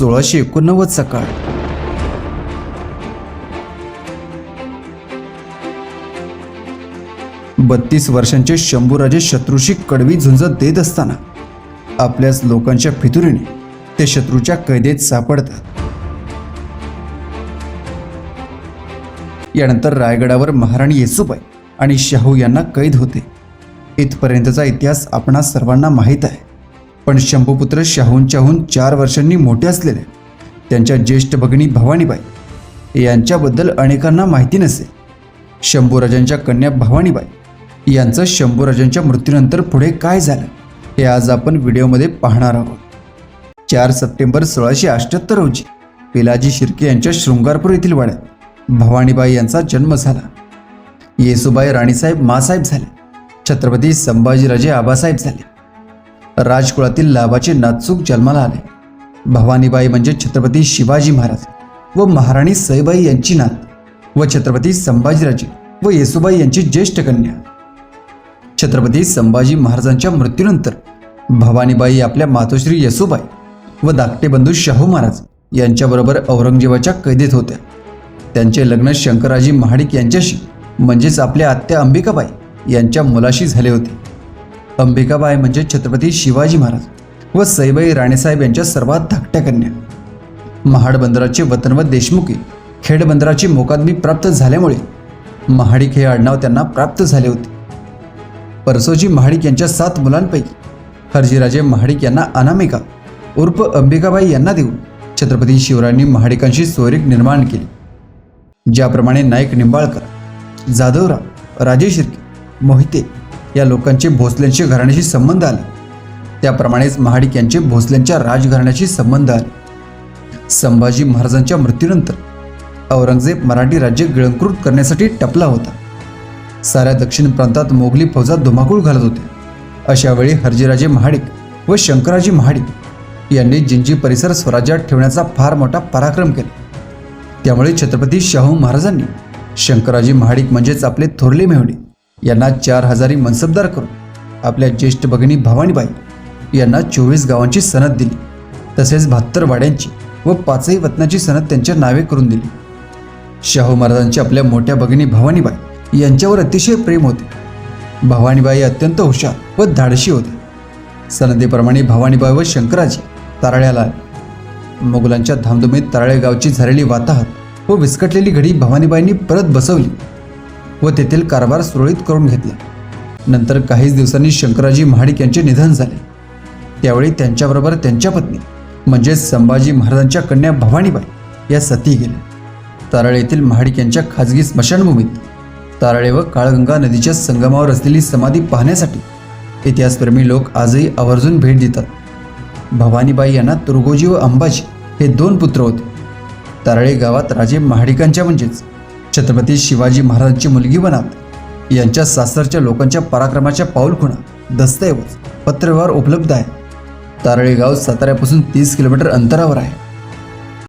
सोळाशे एकोणनव्वद सकाळ. बत्तीस वर्षांचे शंभूराजे शत्रूशी कडवी झुंज देत असताना आपल्याच लोकांच्या फितुरीने ते शत्रूच्या कैदेत सापडतात. यानंतर रायगडावर महाराणी येसुबाई आणि शाहू यांना कैद होते. इथपर्यंतचा इतिहास आपणा सर्वांना माहीत आहे. पण शंभूपुत्र शाहूंच्याहून चार वर्षांनी मोठे असलेले. त्यांच्या ज्येष्ठ भगिनी भवानीबाई. यांच्याबद्दल अनेकांना माहिती नसे. शंभूराजांच्या कन्या भवानीबाई. यांचं शंभूराजांच्या मृत्यूनंतर पुढे काय झालं हे आज आपण व्हिडिओमध्ये पाहणार आहोत. चार सप्टेंबर सोळाशे अठ्ठ्याहत्तर रोजी पिलाजी शिर्के यांच्या शृंगारपूर येथील वाड्यात भवानीबाई यांचा जन्म झाला. येसुबाई राणीसाहेब मासाहेब झाले. छत्रपती संभाजीराजे आबासाहेब झाले. राजकुळातील लाभाचे नाचूक जन्माला आले. भवानीबाई म्हणजे छत्रपती शिवाजी महाराज व महाराणी सईबाई यांची नात व छत्रपती संभाजीराजे व येसुबाई यांची ज्येष्ठ कन्या. छत्रपती संभाजी महाराजांच्या मृत्यूनंतर भवानीबाई आपल्या मातोश्री येसुबाई व धाकटे बंधू शाहू महाराज यांच्याबरोबर औरंगजेबाच्या कैदेत होत्या. त्यांचे लग्न शंकराजी महाडिक यांच्याशी म्हणजेच आपल्या आत्या अंबिकाबाई यांच्या मुलाशी झाले होते. अंबिकाबाई म्हणजे छत्रपती शिवाजी महाराज व सईबाई राणेसाहेब यांच्या सर्वात धाकट्या कन्या. महाड बंदराचे वतन व देशमुखी खेड बंदराची मोकादमी प्राप्त झाल्यामुळे महाडिक हे आडनाव त्यांना प्राप्त झाले होते. परसोजी महाडिक यांच्या सात मुलांपैकी हरजीराजे महाडिक यांना अनामिका उर्फ अंबिकाबाई यांना देऊन छत्रपती शिवरायांनी महाडिकांशी सोयरीक निर्माण केली. ज्याप्रमाणे नाईक निंबाळकर जाधवराव राजेश शिर्के मोहिते या लोकांचे भोसल्यांशी घराण्याशी संबंध आले. त्याप्रमाणेच महाडिक यांचे भोसल्यांच्या राजघराण्याशी संबंध आले. संभाजी महाराजांच्या मृत्यूनंतर औरंगजेब मराठी राज्य गिळंकृत करण्यासाठी टपला होता. साऱ्या दक्षिण प्रांतात मोगली फौजा धुमाकूळ घालत होते अशा वेळी हरजीराजे महाडिक व शंकराजी महाडिक यांनी जिंजी परिसर स्वराज्यात ठेवण्याचा फार मोठा पराक्रम केला. त्यामुळे छत्रपती शाहू महाराजांनी शंकराजी महाडिक म्हणजेच आपले थोरले मेहुणे यांना चार हजारी मनसबदार करून आपल्या ज्येष्ठ भगिनी भवानीबाई यांना चोवीस गावांची सनद दिली. तसेच बहात्तर वाड्यांची व पाचही वतनाची सनद त्यांच्या नावे करून दिली. शाहू महाराजांची आपल्या मोठ्या भगिनी भवानीबाई यांच्यावर अतिशय प्रेम होते. भवानीबाई अत्यंत हुशार व धाडशी होते. सनदेप्रमाणे भवानीबाई व शंकराजी तारळ्याला मुघलांच्या मोगलांच्या धामधुमीत तारळे गावची झालेली वाताहत व विस्कटलेली घडी भवानीबाईंनी परत बसवली. व तेथील कारभार सुरळीत करून घेतला. नंतर काहीच दिवसांनी शंकराजी महाडिक यांचे निधन झाले. त्यावेळी त्यांच्याबरोबर त्यांच्या पत्नी म्हणजेच संभाजी महाराजांच्या कन्या भवानीबाई या सती गेल्या. तारळे येथील महाडिक यांच्या खाजगी स्मशानभूमीत तारळे व काळगंगा नदीच्या संगमावर असलेली समाधी पाहण्यासाठी इतिहासप्रेमी लोक आजही आवर्जून भेट देतात. भवानीबाई यांना तुर्गोजी व अंबाजी हे दोन पुत्र होते. तारळे गावात राजे महाडिकांच्या म्हणजेच छत्रपती शिवाजी महाराजांची मुलगी बनात यांच्या सासरच्या लोकांच्या पराक्रमाच्या पाऊलखुणा दस्तऐवज पत्रव्यवहार उपलब्ध आहे. तारळे गाव साताऱ्यापासून तीस किलोमीटर अंतरावर आहे.